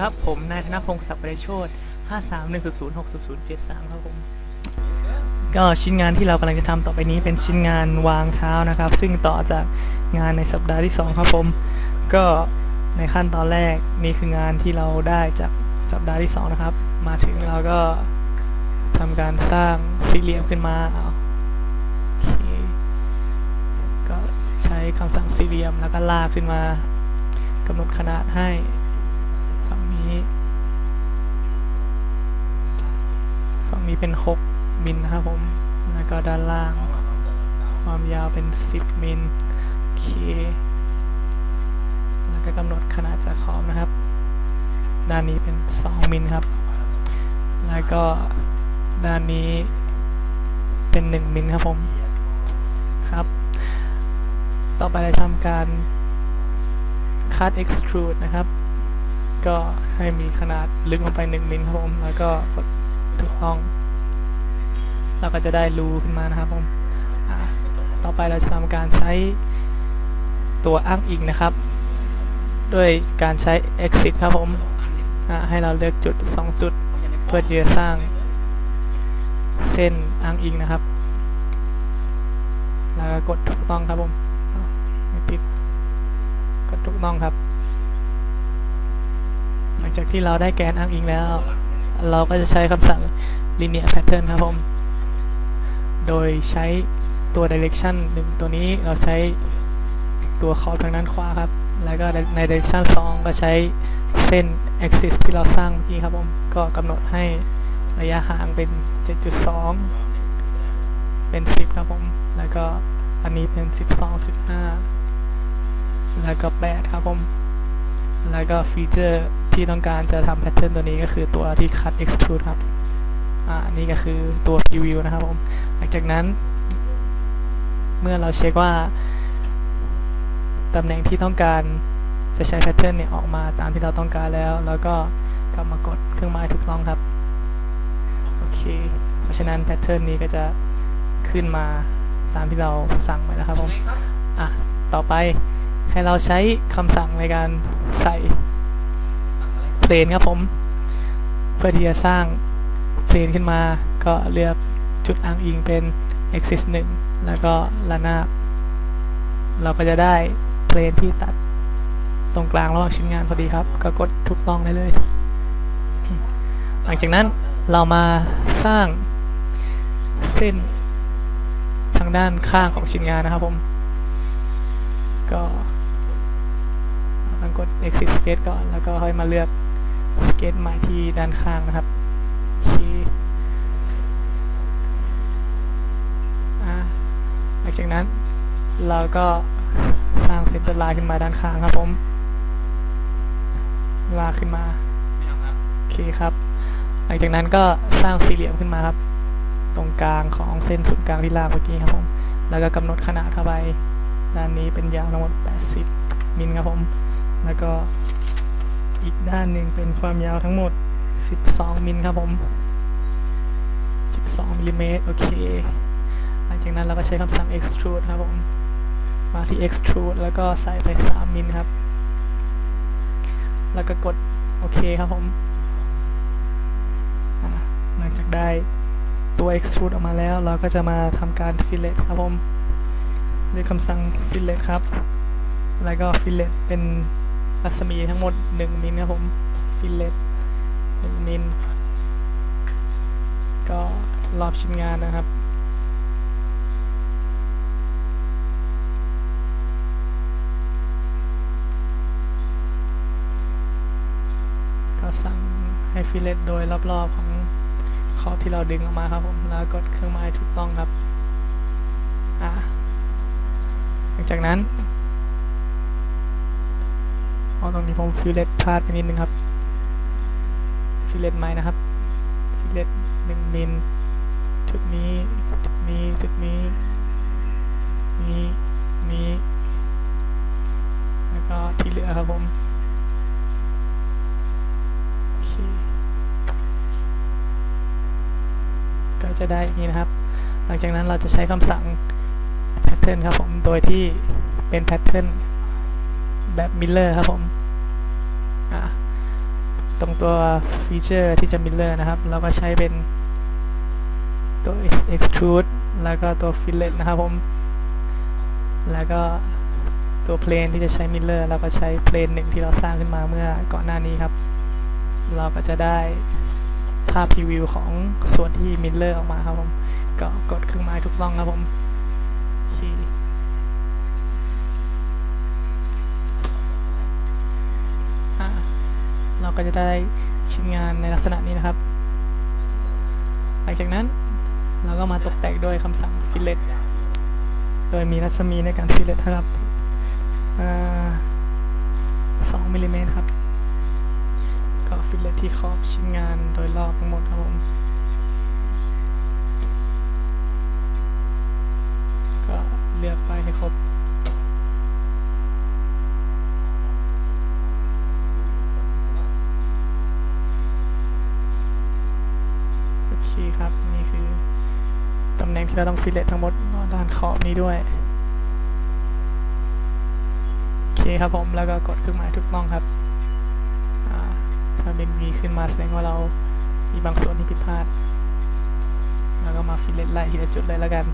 ครับ ผมนายธนพงศ์ศักดิ์ประโชด531006073 ครับผม ก็ชิ้นงานที่เรากำลังจะทำต่อไปนี้เป็นชิ้นงานวางเช้านะครับ ซึ่งต่อจากงานในสัปดาห์ที่ 2 ครับผม ก็ในขั้นตอนแรกนี่คืองานที่เราได้จากสัปดาห์ที่ 2 นะครับ มาถึงเราก็ทำการสร้างสี่เหลี่ยมขึ้นมาเอาก็ใช้คำสั่งสี่เหลี่ยมแล้วก็ลากขึ้นมากำหนดขนาดให้ นี้ฝั่งนี้เป็น 6 มิลนะครับผม แล้วก็ด้านล่าง ความยาวเป็น 10 มิลโอเค แล้วก็กำหนดขนาดจากขอบนะครับ ด้านนี้เป็น 2 มิลครับ แล้วก็ด้านนี้เป็น 1 มิลครับผม ครับ ต่อไปเราทำการ cut extrude นะครับ ก็ให้มีขนาดลึกลงไป1มิลครับผม แล้วก็กดถูกต้อง เราก็จะได้รูขึ้นมานะครับผม ต่อไปเราจะทำการใช้ตัวอ้างอิงนะครับ ด้วยการใช้ exit ครับผม ให้เราเลือกจุด 2 จุด เพื่อจะสร้างเส้นอ้างอิงนะครับ แล้วก็กดถูกต้องครับผมไม่ติดกดถูกต้องครับ หลังจากที่เราได้แกนอ้างอิงแล้ว เราก็จะใช้คำสั่ง linear pattern ครับผม โดยใช้ตัว direction หนึ่งตัวนี้เราใช้ตัวขอบทางด้านขวาครับ แล้วก็ใน direction 2 ก็ใช้เส้น axis ที่เราสร้างเมื่อกี้ครับผม ก็กำหนดให้ระยะห่างเป็น 7.2 เป็น 10 ครับผม แล้วก็อันนี้เป็น 12.5 แล้วก็ 8 ครับผม แล้วก็ฟีเจอร์ ที่ต้องการจะทำแพทเทิร์นตัวนี้ก็คือตัวที่ cut extrude ครับ อ่านี่ก็คือตัว preview นะครับผม หลังจากนั้น เมื่อเราเช็คว่าตำแหน่งที่ต้องการจะใช้แพทเทิร์นเนี่ยออกมาตามที่เราต้องการแล้ว แล้วก็กลับมากดเครื่องหมายถูกต้องครับ โอเค เพราะฉะนั้นแพทเทิร์นนี้ก็จะขึ้นมาตามที่เราสั่งไว้แล้วครับผม อะ ต่อไปให้เราใช้คำสั่งในการใส่ เพลนครับผม เพื่อที่จะสร้างเพลนขึ้นมาก็เลือกจุดอ้างอิงเป็น axis 1 แล้วก็ระนาบ เราก็จะได้เพลนที่ตัดตรงกลางระหว่างชิ้นงานพอดีครับ ก็กดถูกต้องได้เลย หลังจากนั้นเรามาสร้างเส้นทางด้านข้างของชิ้นงานนะครับผม ก็ต้องกด exit sketch ก่อน แล้วก็ค่อยมาเลือก sketch ใหม่ที่ด้านข้างนะครับโอเคอะหลังจากนั้นเราก็สร้างเซนเตอร์ไลน์ขึ้นมาด้านข้างครับผมลากขึ้นมาโอเคครับ หลังจากนั้นก็สร้างสี่เหลี่ยมขึ้นมาครับ ตรงกลางของเส้นศูนย์กลางที่ลากเมื่อกี้ครับผมแล้วก็กำหนดขนาดเข้าไปด้านนี้เป็นยาวทั้งหมด80มิลครับผม แล้วก็ อีกด้านหนึ่งเป็นความยาวทั้งหมด 12 มิลครับผม 12มิลลิเมตร โอเค หลังจากนั้นเราก็ใช้คำสั่ง extrude ครับผม มาที่ extrude แล้วก็ใส่ไป 3 มิลครับ แล้วก็กด โอเคครับผม หลังจากได้ตัว extrude ออกมาแล้ว เราก็จะมาทำการ fillet ครับผม ด้วยคำสั่ง fillet ครับ แล้วก็ fillet เป็น รัศมีทั้งหมด1มิลครับผม fillet 1มิลก็รอบชิ้นงานนะครับก็สั่งให้ fillet โดยรอบๆของขอบที่เราดึงออกมาครับผมแล้วกดเครื่องหมายถูกต้องครับ อ่าหลังจากนั้น อ๋อตรงนี้ผมฟิลเลตพลาดไปนิดนึงครับฟิลเลตไม้นะครับฟิลเลตหนึ่งมิลจุดนี้จุดนี้จุดนี้นี้นี้แล้วก็ที่เหลือครับผมโอเคก็จะได้อย่างนี้นะครับ หลังจากนั้นเราจะใช้คำสั่งแพทเทิร์นครับผม โดยที่เป็นแพทเทิร์น แบบมิลเลอร์ครับผมตรงตัวฟีเจอร์ที่จะมิลเลอร์นะครับ เราก็ใช้เป็นตัว extrude แล้วก็ตัว fillet นะครับผม แล้วก็ตัวเพลนที่จะใช้มิลเลอร์เราก็ใช้เพลนหนึ่งที่เราสร้างขึ้นมาเมื่อก่อนหน้านี้ครับ เราก็จะได้ภาพพรีวิวของส่วนที่มิลเลอร์ออกมาครับผม ก็กดเครื่องหมายถูกต้องครับผมโอเคอะเรา ก็จะได้ชิ้นงานในลักษณะนี้นะครับ หลังจากนั้นเราก็มาตกแต่งด้วยคำสั่ง fillet โดยมีรัศมีในการ fillet นะครับอ่าสองมิลลิเมตรครับ ก็ fillet ที่ขอบชิ้นงานโดยรอบทั้งหมดครับผมก็เลือกไปให้ครบ โอเคครับ นี่คือ ตำแหน่งที่เราต้องฟิลเลตทั้งหมดด้านขอบนี้ด้วย โอเคครับผมแล้วก็กดเครื่องหมายถูกต้องครับถ้าเป็นวีขึ้นมาแสดงว่าเรามีบางส่วนที่ผิดพลาด แล้วก็มาฟิลเลตไล่ทีละจุดเลยแล้วกัน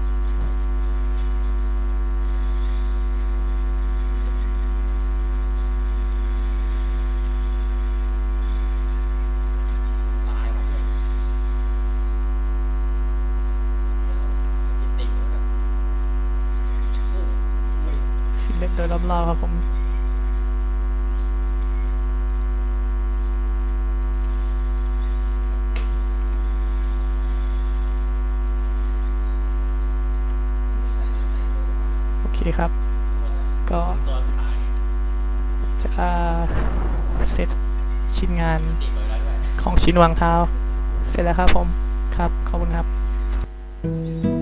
ตายว่ะเนี่ยติ่งๆแล้วแบบโอ้โห ฟิลเลต โดยรอบๆครับผมโอเคครับ ก็จะเสร็จชิ้นงานของชิ้นวางเท้า เสร็จแล้วครับผมครับ ขอบคุณครับ